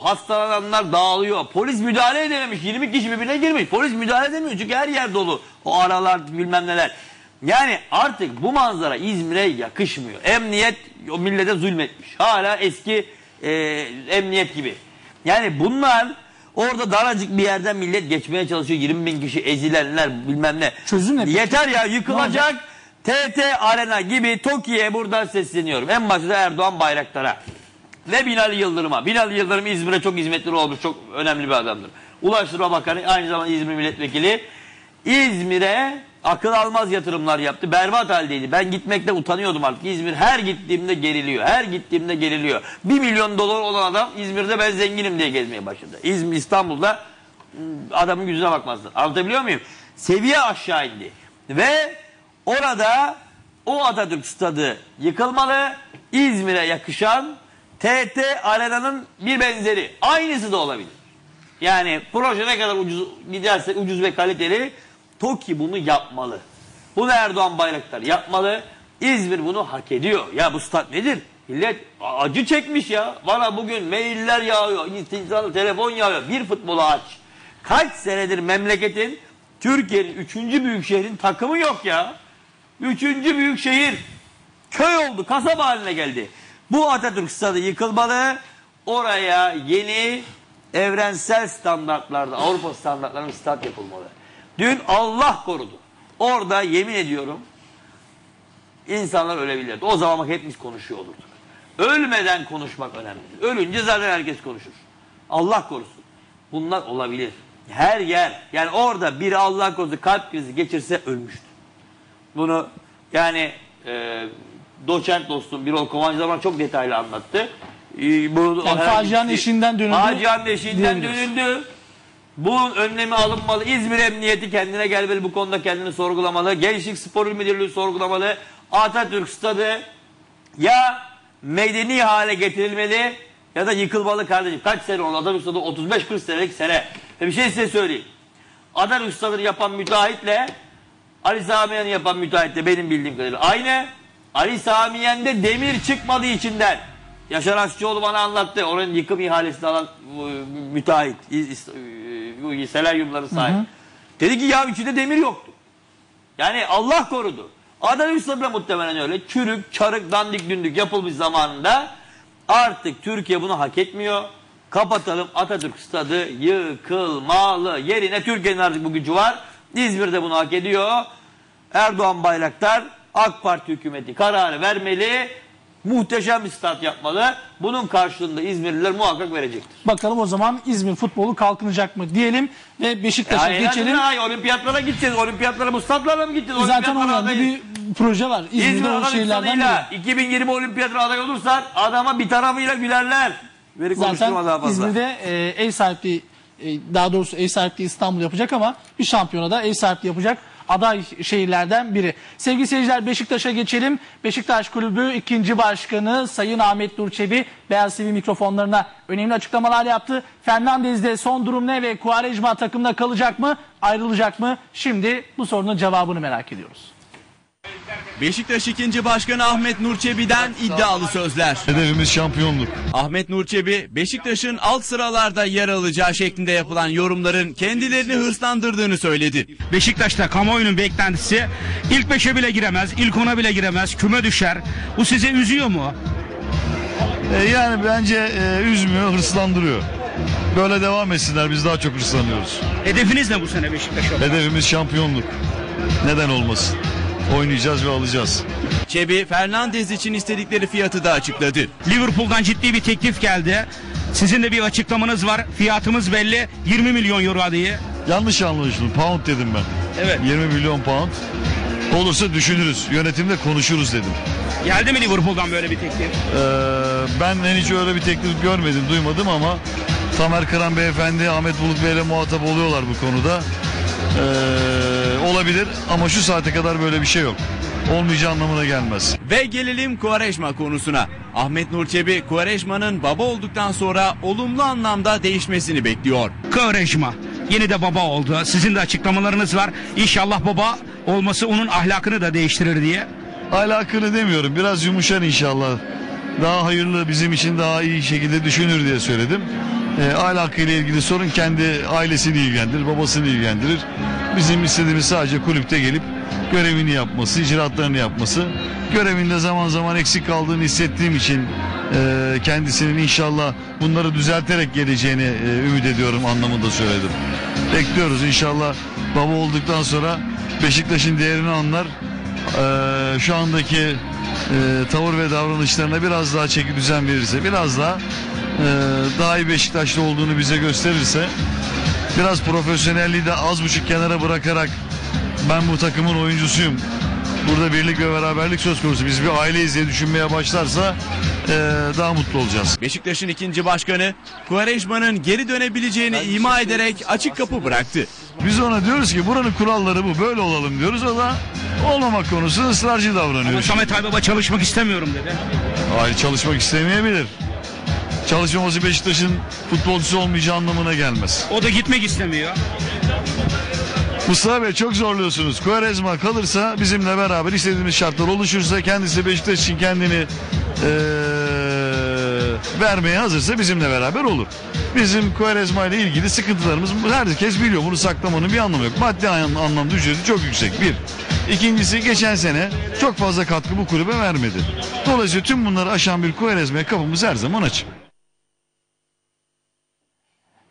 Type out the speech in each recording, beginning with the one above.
Hastalananlar dağılıyor. Polis müdahale edememiş. 20 kişi birbirine girmiş. Polis müdahale edemiyor çünkü her yer dolu. O aralar bilmem neler. Yani artık bu manzara İzmir'e yakışmıyor. Emniyet o millete zulmetmiş. Hala eski e, emniyet gibi. Yani bunlar orada daracık bir yerden millet geçmeye çalışıyor. 20 bin kişi ezilenler bilmem ne. Çözüm ne? Yeter ya yıkılacak. TT Arena gibi Tokyo'ya buradan sesleniyorum. En başta Erdoğan Bayraktar'a ve Binali Yıldırım'a. Binali Yıldırım İzmir'e çok hizmetli olmuş. Çok önemli bir adamdır. Ulaştırma Bakanı aynı zamanda İzmir Milletvekili. İzmir'e akıl almaz yatırımlar yaptı. Berbat haldeydi. Ben gitmekten utanıyordum artık. İzmir her gittiğimde geriliyor. Her gittiğimde geriliyor. 1 milyon dolar olan adam İzmir'de ben zenginim diye gezmeye başladı. İzmir İstanbul'da ım, adamın yüzüne bakmazdı. Anlatabiliyor muyum? Seviye aşağı indi. Ve orada o Atatürk stadı yıkılmalı. İzmir'e yakışan TT Arena'nın bir benzeri. Aynısı da olabilir. Yani proje ne kadar ucuz giderse ucuz ve kaliteli TOKİ bunu yapmalı. Bunu Erdoğan Bayraktar yapmalı. İzmir bunu hak ediyor. Ya bu stat nedir? Millet acı çekmiş ya. Bana bugün mailler yağıyor. İnsan telefon yağıyor. Bir futbolu aç. Kaç senedir memleketin Türkiye'nin üçüncü büyük şehrin takımı yok ya. Üçüncü büyük şehir köy oldu, kasaba haline geldi. Bu Atatürk stadı yıkılmalı. Oraya yeni evrensel standartlarda, Avrupa standartlarında stat yapılmalı. Dün Allah korudu. Orada yemin ediyorum insanlar ölebilirdi. O zaman hepimiz konuşuyor olurduk. Ölmeden konuşmak önemli. Ölünce zaten herkes konuşur. Allah korusun. Bunlar olabilir. Her yer. Yani orada biri Allah korusun kalp krizi geçirse ölmüştür. Bunu yani e, doçent dostum Birol Kovancı zaman çok detaylı anlattı. E, bu, Yani herhangi facianın bir- eşiğinden dönüldü Facianın eşiğinden diyebiliriz. dönüldü. Bunun önlemi alınmalı. İzmir Emniyeti kendine gelmeli. Bu konuda kendini sorgulamalı. Gençlik Spor İl Müdürlüğü sorgulamalı. Atatürk Stadı ya medeni hale getirilmeli ya da yıkılmalı kardeşim. Kaç sene oldu Atatürk Stadı? 35-40 senelik sene. Ve bir şey size söyleyeyim. Atatürk Stadı'nı yapan müteahhitle Ali Samiyen'i yapan müteahhitle benim bildiğim kadarıyla aynı. Ali Samiyen'de demir çıkmadı içinden. Yaşar Aşçıoğlu bana anlattı. Oranın yıkım ihalesini alan müteahhit. İz- e, Selenyumların sahibi. Dedi ki ya içinde demir yoktu. Yani Allah korudu. Stadı da muhtemelen öyle. Çürük, çarık, dandik dündük yapılmış zamanında artık Türkiye bunu hak etmiyor. Kapatalım Atatürk Stadı yıkılmalı. Yerine Türkiye'nin artık bu gücü var. İzmir'de bunu hak ediyor. Erdoğan Bayraktar AK Parti hükümeti kararı vermeli. Muhteşem bir stat yapmalı. Bunun karşılığında İzmirliler muhakkak verecektir. Bakalım o zaman İzmir futbolu kalkınacak mı diyelim ve Beşiktaş'a Yani geçelim. Ay, olimpiyatlara gideceğiz. Olimpiyatlara bu statlarla mı gideceğiz? Zaten o Olimpiyatlara yönde bir proje var. İzmir'de İzmir o biri. Stadı'yla 2020 olimpiyatına aday olursan adama bir tarafıyla gülerler. Veri konuşturma daha Zaten fazla. İzmir'de e, ev sahipliği e, daha doğrusu ev sahipliği İstanbul yapacak ama bir şampiyona da ev sahipliği yapacak aday şehirlerden biri. Sevgili seyirciler Beşiktaş'a geçelim. Beşiktaş Kulübü ikinci başkanı Sayın Ahmet Nur Çebi Beyaz TV mikrofonlarına önemli açıklamalar yaptı. Fernandez'de son durum ne ve Quaresma takımda kalacak mı ayrılacak mı? Şimdi bu sorunun cevabını merak ediyoruz. Beşiktaş 2. Başkanı Ahmet Nur Çebi'den iddialı sözler. Hedefimiz şampiyonluk. Ahmet Nur Çebi, Beşiktaş'ın alt sıralarda yer alacağı şeklinde yapılan yorumların kendilerini hırslandırdığını söyledi. Beşiktaş'ta kamuoyunun beklentisi ilk beşe bile giremez, ilk ona bile giremez, küme düşer. Bu sizi üzüyor mu? E, yani bence e, üzmüyor, hırslandırıyor. Böyle devam etsinler biz daha çok hırslanıyoruz. Hedefiniz ne bu sene Beşiktaş olarak? Hedefimiz şampiyonluk. Neden olmasın? Oynayacağız ve alacağız. Çebi, Fernandez için istedikleri fiyatı da açıkladı. Liverpool'dan ciddi bir teklif geldi. Sizin de bir açıklamanız var. Fiyatımız belli. 20 milyon euro diye. Yanlış anlaşıldı. Pound dedim ben. Evet. 20 milyon pound. Olursa düşünürüz. Yönetimde konuşuruz dedim. Geldi mi Liverpool'dan böyle bir teklif? Ee, ben henüz öyle bir teklif görmedim, duymadım ama Tamer Kıran Beyefendi, Ahmet Bulut Bey ile muhatap oluyorlar bu konuda. Ee, olabilir ama şu saate kadar böyle bir şey yok. Olmayacağı anlamına gelmez. Ve gelelim Quaresma konusuna. Ahmet Nur Çebi, Quaresma'nın baba olduktan sonra olumlu anlamda değişmesini bekliyor. Kıvreşma. Yeni de baba oldu. Sizin de açıklamalarınız var. İnşallah baba olması onun ahlakını da değiştirir diye. Ahlakını demiyorum, biraz yumuşar inşallah. Daha hayırlı, bizim için daha iyi şekilde düşünür diye söyledim. E, ahlakıyla ilgili sorun kendi ailesini ilgilendirir, babasını ilgilendirir. Bizim istediğimiz sadece kulüpte gelip görevini yapması, icraatlarını yapması. Görevinde zaman zaman eksik kaldığını hissettiğim için e, kendisinin inşallah bunları düzelterek geleceğini e, ümit ediyorum anlamında söyledim. Bekliyoruz inşallah baba olduktan sonra Beşiktaş'ın değerini anlar. E, şu andaki e, tavır ve davranışlarına biraz daha çeki düzen verirse, biraz daha e, daha iyi Beşiktaşlı olduğunu bize gösterirse, biraz profesyonelliği de az buçuk kenara bırakarak ben bu takımın oyuncusuyum. Burada birlik ve beraberlik söz konusu. Biz bir aileyiz diye düşünmeye başlarsa e, daha mutlu olacağız. Beşiktaş'ın ikinci başkanı Quaresma'nın geri dönebileceğini ima ederek açık kapı bıraktı. Biz ona diyoruz ki buranın kuralları bu böyle olalım diyoruz. O da olmamak konusunda ısrarcı davranıyor. Samet Aybaba çalışmak istemiyorum dedi. Hayır çalışmak istemeyebilir. Çalışmaması Beşiktaş'ın futbolcusu olmayacağı anlamına gelmez. O da gitmek istemiyor. Mustafa Bey çok zorluyorsunuz. Quaresma kalırsa bizimle beraber istediğimiz şartlar oluşursa kendisi Beşiktaş için kendini eee, vermeye hazırsa bizimle beraber olur. Bizim Quaresma ile ilgili sıkıntılarımız herkes biliyor. Bunu saklamanın bir anlamı yok. Maddi an- anlamda ücreti çok yüksek. Bir. İkincisi geçen sene çok fazla katkı bu kulübe vermedi. Dolayısıyla tüm bunları aşan bir Quaresma'ya kapımız her zaman açık.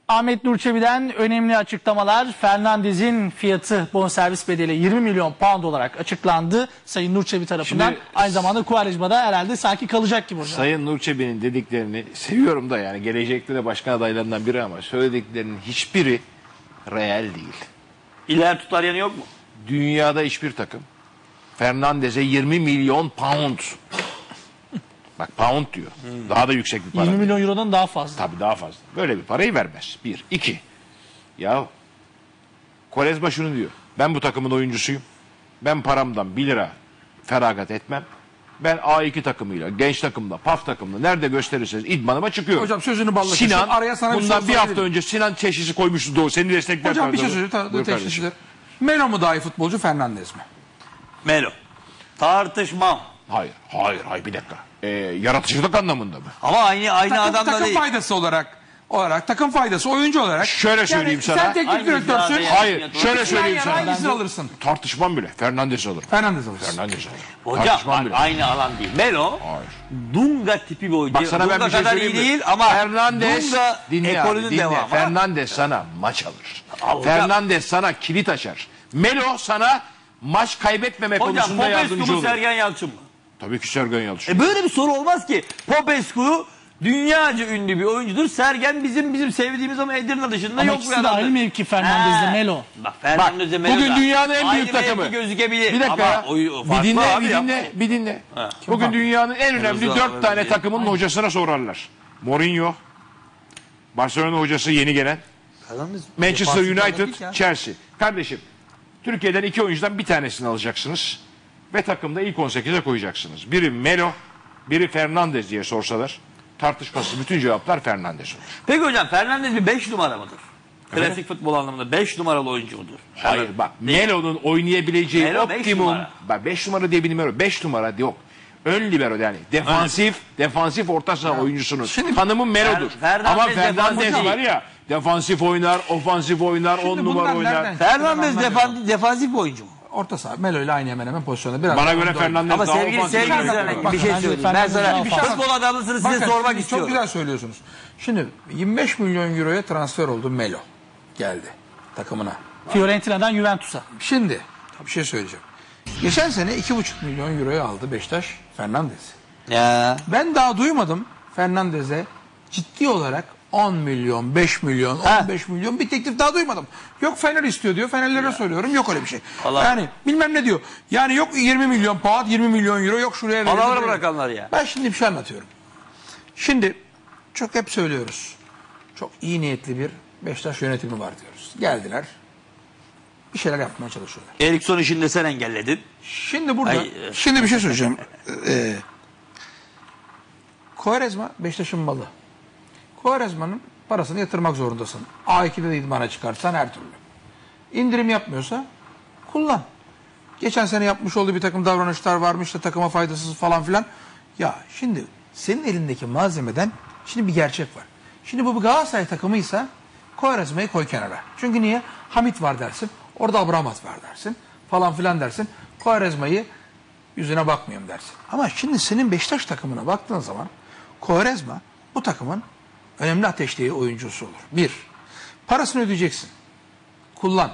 Ahmet Nurçebi'den önemli açıklamalar. Fernandez'in fiyatı bonservis bedeli 20 milyon pound olarak açıklandı. Sayın Nurçebi tarafından. Şimdi- Aynı zamanda Kuvarecma'da herhalde sanki kalacak gibi hocam. Sayın Nurçebi'nin dediklerini seviyorum da yani gelecekte de başkan adaylarından biri ama söylediklerinin hiçbiri reel değil. İler tutar yanı yok mu? Dünyada hiçbir takım Fernandez'e 20 milyon pound bak pound diyor. Daha da yüksek bir para. 20 milyon eurodan daha fazla. Tabii daha fazla. Böyle bir parayı vermez. Bir. iki. Ya Kolezma şunu diyor. Ben bu takımın oyuncusuyum. Ben paramdan 1 lira feragat etmem. Ben A2 takımıyla, genç takımla, PAF takımla nerede gösterirseniz idmanıma çıkıyorum. Hocam sözünü balla Sinan. Araya sana bir bundan soru bir hafta önce Sinan teşhisi koymuştu Doğu. Seni destekler. Hocam bir şey söyleyeyim. Teşhisler. Melo mu daha iyi futbolcu Fernandez mi? Melo. Tartışmam. Hayır, hayır, hayır bir dakika. Ee, yaratıcılık anlamında mı? Ama aynı aynı Takım, adamla takım değil. faydası olarak olarak takım faydası oyuncu olarak. Şöyle söyleyeyim sana. Sen teknik Aynı direktörsün. Hayır, yapıyor. şöyle söyleyeyim sana. Hangisini alırsın? Tartışmam bile. Fernandez alır. Fernandez alırsın. Fernandez alır. Hocam Tartışmam bak, bile. aynı alan değil. Melo Hayır. Dunga tipi bir oyuncu. Bak sana ben Dunga bir şey kadar iyi söyleyeyim mi? değil ama Fernandez Dunga dinle abi, ekolünün dinle. devamı. Fernandez sana maç alır. Hocam- Fernandez sana kilit açar. Melo sana maç kaybetmeme Hocam konusunda Popescu yardımcı mu olur. Sergen Yalçın mı? Tabii ki Sergen Yalçın. E böyle bir soru olmaz ki. Popescu dünyaca ünlü bir oyuncudur. Sergen bizim bizim sevdiğimiz ama Edirne dışında Ama yok ikisi bir de adamdır. aynı mevki Fernandez'le Ha. Melo. Bak Fernandez'le Melo bugün da dünyanın en büyük aynı takımı. mevki gözükebilir. Bir dakika ama ya. oyu- Bir farklı dinle, abi bir ya. dinle, bir dinle. Ha. Bugün dünyanın en önemli dört tane abi. takımın hocasına sorarlar. Mourinho, Barcelona hocası yeni gelen, Manchester United, Chelsea. Kardeşim, Türkiye'den iki oyuncudan bir tanesini alacaksınız ve takımda ilk 18'e koyacaksınız. Biri Melo, biri Fernandez diye sorsalar tartışması bütün cevaplar Fernandez olur. Peki hocam Fernandez bir 5 numara mıdır? Klasik futbol anlamında 5 numaralı oyuncu mudur? Hayır bak Melo'nun oynayabileceği Melo beş optimum numara. bak 5 numara diye bilmiyorum 5 numara yok. Ön libero yani defansif defansif orta saha oyuncusunun tanımı Melo'dur. Fer- Ama Fernandez var ya defansif oynar, ofansif oynar, 10 Şimdi numara oynar. Fernandez defansif bir oyuncu mu? Orta saha. Melo ile aynı hemen hemen pozisyonda. Biraz Bana göre Fernandez Ama daha sevgili ofansif. sevgili Zeynep, bakın, bir şey bence söyleyeyim. Ben Fernandez sana daha fazla. futbol adamısınız size Bakın, sormak şimdi istiyorum. Çok güzel söylüyorsunuz. Şimdi 25 milyon euroya transfer oldu Melo. Geldi takımına. Fiorentina'dan Juventus'a. Şimdi bir şey söyleyeceğim. Geçen sene 2,5 milyon euroya aldı Beşiktaş Fernandez. Ya. Ben daha duymadım Fernandez'e ciddi olarak 10 milyon, 5 milyon, Ha. 15 milyon bir teklif daha duymadım. Yok Fener istiyor diyor. Fenerlere söylüyorum. Yok öyle bir şey. Allah. Yani bilmem ne diyor. Yani yok 20 milyon pound, 20 milyon euro yok şuraya verelim. Alaları buraya. bırakanlar ya. Ben şimdi bir şey anlatıyorum. Şimdi çok hep söylüyoruz. Çok iyi niyetli bir Beşiktaş yönetimi var diyoruz. Geldiler. Bir şeyler yapmaya çalışıyorlar. Eriksson işini de sen engelledin. Şimdi burada Ay, e- şimdi bir şey söyleyeceğim. Ee, Kovarezma Beşiktaş'ın malı. Kovarezma'nın parasını yatırmak zorundasın. A2'de de idmana çıkarsan her türlü. İndirim yapmıyorsa kullan. Geçen sene yapmış olduğu bir takım davranışlar varmış da takıma faydasız falan filan. Ya şimdi senin elindeki malzemeden şimdi bir gerçek var. Şimdi bu bir Galatasaray takımıysa Kovarezma'yı koy kenara. Çünkü niye? Hamit var dersin. Orada Abramat var dersin. Falan filan dersin. Kovarezma'yı yüzüne bakmıyorum dersin. Ama şimdi senin Beşiktaş takımına baktığın zaman Kovarezma bu takımın önemli ateşleyici oyuncusu olur. Bir, parasını ödeyeceksin. Kullan.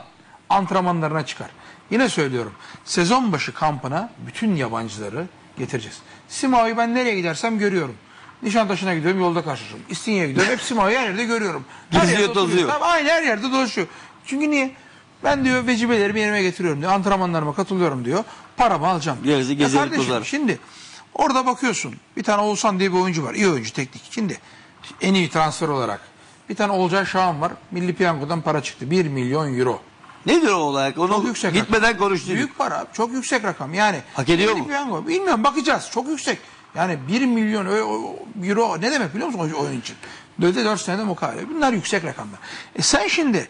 Antrenmanlarına çıkar. Yine söylüyorum. Sezon başı kampına bütün yabancıları getireceğiz. Simao'yu ben nereye gidersem görüyorum. Nişantaşı'na gidiyorum yolda karşılaşıyorum. İstinye'ye gidiyorum. Hep Simao'yu her yerde görüyorum. Her Geziyor, yerde. Tamam, Aynı her yerde dolaşıyor. Çünkü niye? Ben diyor vecibelerimi yerime getiriyorum diyor. Antrenmanlarıma katılıyorum diyor. Paramı alacağım. Gerisi Ya gezelik kardeşim, tozar. Şimdi orada bakıyorsun. Bir tane Oğuzhan diye bir oyuncu var. İyi oyuncu teknik. Şimdi en iyi transfer olarak. Bir tane Olcay Şahan var. Milli Piyango'dan para çıktı. 1 milyon euro. Nedir o olay? Onu Çok yüksek gitmeden rakam. konuştuk. Büyük para. abi, Çok yüksek rakam. Yani Hak ediyor Milli mu? Piyango. Bilmiyorum bakacağız. Çok yüksek. Yani 1 milyon ö- ö- euro ne demek biliyor musun oyun için? Döde 4 senede mukavele. Bunlar yüksek rakamlar. E sen şimdi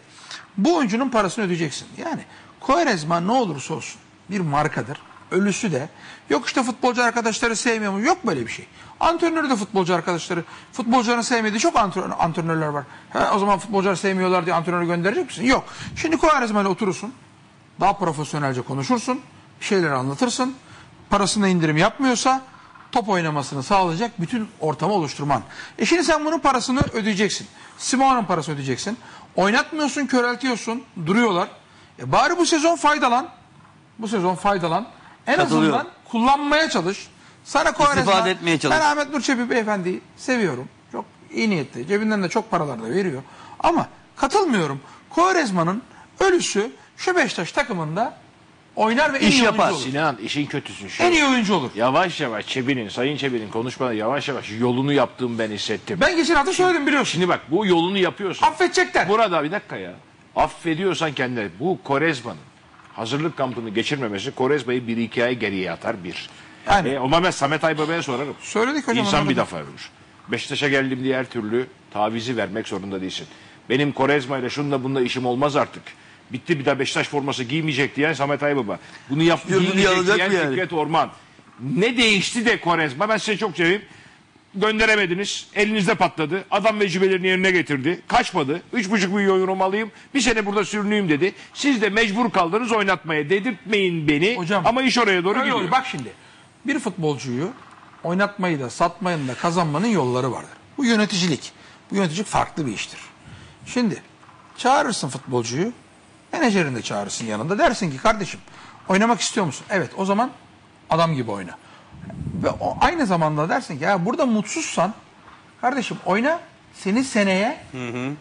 bu oyuncunun parasını ödeyeceksin. Yani Koerezma ne olursa olsun bir markadır. Ölüsü de. Yok işte futbolcu arkadaşları sevmiyor mu? Yok böyle bir şey. Antrenörü de futbolcu arkadaşları. Futbolcuların sevmediği çok antrenör, antrenörler var. Ha, o zaman futbolcular sevmiyorlar diye antrenörü gönderecek misin? Yok. Şimdi Koerezma ile oturursun. Daha profesyonelce konuşursun. Bir şeyler anlatırsın. Parasında indirim yapmıyorsa top oynamasını sağlayacak bütün ortamı oluşturman. E şimdi sen bunun parasını ödeyeceksin. Simone'un parasını ödeyeceksin. Oynatmıyorsun, köreltiyorsun. Duruyorlar. E bari bu sezon faydalan. Bu sezon faydalan. En azından kullanmaya çalış. Sana İstifade etmeye çalış. Ben Ahmet Nur Çebi beyefendiyi seviyorum. Çok iyi niyetli. Cebinden de çok paralar da veriyor. Ama katılmıyorum. Kovarezma'nın ölüsü şu Beşiktaş takımında oynar ve en İş iyi yapar. oyuncu olur. Sinan işin kötüsü şu. En iyi oyuncu olur. Yavaş yavaş Çebi'nin, Sayın Çebi'nin konuşmada yavaş yavaş yolunu yaptığım ben hissettim. Ben geçen hafta söyledim biliyorsun. Şimdi bak bu yolunu yapıyorsun. Affedecekler. Burada bir dakika ya. Affediyorsan kendine bu Korezma'nın hazırlık kampını geçirmemesi Korezma'yı bir iki ay geriye atar bir. Yani. E, ama ben Samet Aybaba'ya sorarım. Söyledik hocam, İnsan bir defa ölür. Beşiktaş'a geldim diye her türlü tavizi vermek zorunda değilsin. Benim Korezma ile şununla bununla işim olmaz artık. Bitti bir daha Beşiktaş forması giymeyecek diyen Samet Aybaba. Bunu yap giymeyecek alacak diyen yani? Fikret Orman. Ne değişti de Korezma? Ben size çok seveyim. Gönderemediniz. Elinizde patladı. Adam vecibelerini yerine getirdi. Kaçmadı. 3,5 milyon euro alayım. Bir sene burada sürüneyim dedi. Siz de mecbur kaldınız oynatmaya. Dedirtmeyin beni. Hocam, Ama iş oraya doğru Öyle gidiyor. olur. Bak şimdi bir futbolcuyu oynatmayı da satmayı da kazanmanın yolları vardır. Bu yöneticilik. Bu yöneticilik farklı bir iştir. Şimdi çağırırsın futbolcuyu menajerini de çağırırsın yanında dersin ki kardeşim oynamak istiyor musun? Evet o zaman adam gibi oyna. Ve o, aynı zamanda dersin ki ya burada mutsuzsan kardeşim oyna seni seneye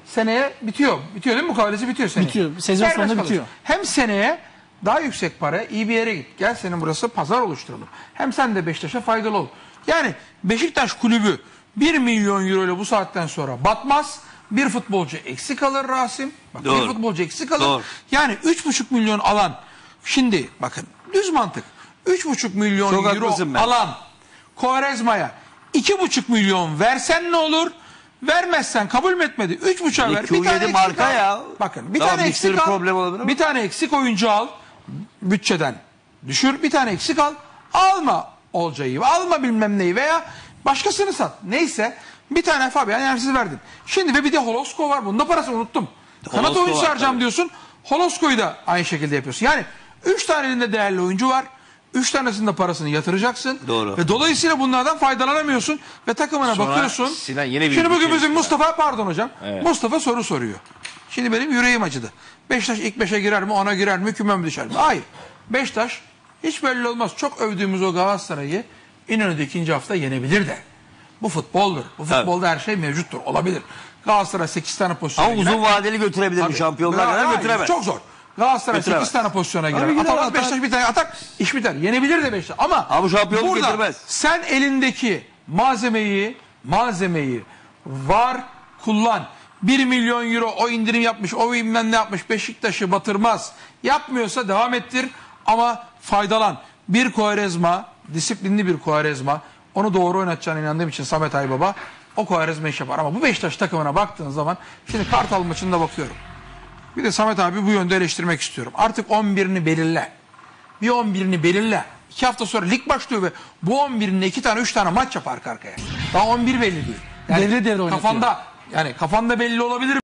seneye bitiyor. Bitiyor değil mi? Mukavelesi bitiyor seneye. Bitiyor. Sezon Serbest sonunda kalıyorsun. bitiyor. Hem seneye daha yüksek para iyi bir yere git. Gel senin burası pazar oluşturalım. Hem sen de Beşiktaş'a faydalı ol. Yani Beşiktaş kulübü 1 milyon euro ile bu saatten sonra batmaz. Bir futbolcu eksik alır Rasim. Bak bir Doğru. futbolcu eksik alır. Doğru. Yani 3,5 milyon alan. Şimdi bakın düz mantık. 3,5 milyon Çok euro haklısın ben. alan Kovarezma'ya 2,5 milyon versen ne olur? Vermezsen kabul mü etmedi? 3,5'a ver. Q7 eksik marka al. ya. Bakın bir Tamam, tane mixer eksik al. problem olabilir ama. Bir tane eksik oyuncu al. Bütçeden düşür. Bir tane eksik al. Alma Olcay'ı. Alma bilmem neyi veya başkasını sat. Neyse bir tane Fabian yersiz verdin. Şimdi ve bir de Holosko var. Bunda parasını unuttum. Kanat Holosko oyuncu var, harcam tabii. diyorsun. Holosko'yu da aynı şekilde yapıyorsun. Yani 3 tane elinde değerli oyuncu var. 3 tanesinin de parasını yatıracaksın. Doğru. Ve dolayısıyla bunlardan faydalanamıyorsun. Ve takımına Sonra bakıyorsun. Sinan yine bir Şimdi bugün bizim. Mustafa pardon hocam. Mustafa soru soruyor. Şimdi benim yüreğim acıdı. Beşiktaş ilk beşe girer mi ona girer mi küme mi düşer mi? Hayır. Beşiktaş hiç belli olmaz. Çok övdüğümüz o Galatasaray'ı İnönü'de ikinci hafta yenebilir de. Bu futboldur. Bu futbolda her şey mevcuttur. Olabilir. Galatasaray 8 tane pozisyona Ama uzun vadeli götürebilir mi şampiyonlar hayır, götüremez. Çok zor. Galatasaray Götüremez. 8 tane pozisyona girer. Abi gider, Atamaz atar. Beşiktaş bir tane atar. iş biter. Yenebilir de Beşiktaş. Ama, şampiyonluk burada getirmez. sen elindeki malzemeyi malzemeyi var kullan. 1 milyon euro o indirim yapmış, o bilmem ne yapmış Beşiktaş'ı batırmaz. Yapmıyorsa devam ettir ama faydalan. Bir Koarezma, disiplinli bir Koarezma. Onu doğru oynatacağına inandığım için Samet Aybaba o Koarezma iş yapar. Ama bu Beşiktaş takımına baktığın zaman şimdi Kartal maçında bakıyorum. Bir de Samet abi bu yönde eleştirmek istiyorum. Artık 11'ini belirle. Bir 11'ini belirle. İki hafta sonra lig başlıyor ve bu 11'ine iki tane üç tane maç yap arka arkaya. Daha 11 belli değil. Devre devre oynatıyor. Kafanda Yani kafanda belli olabilir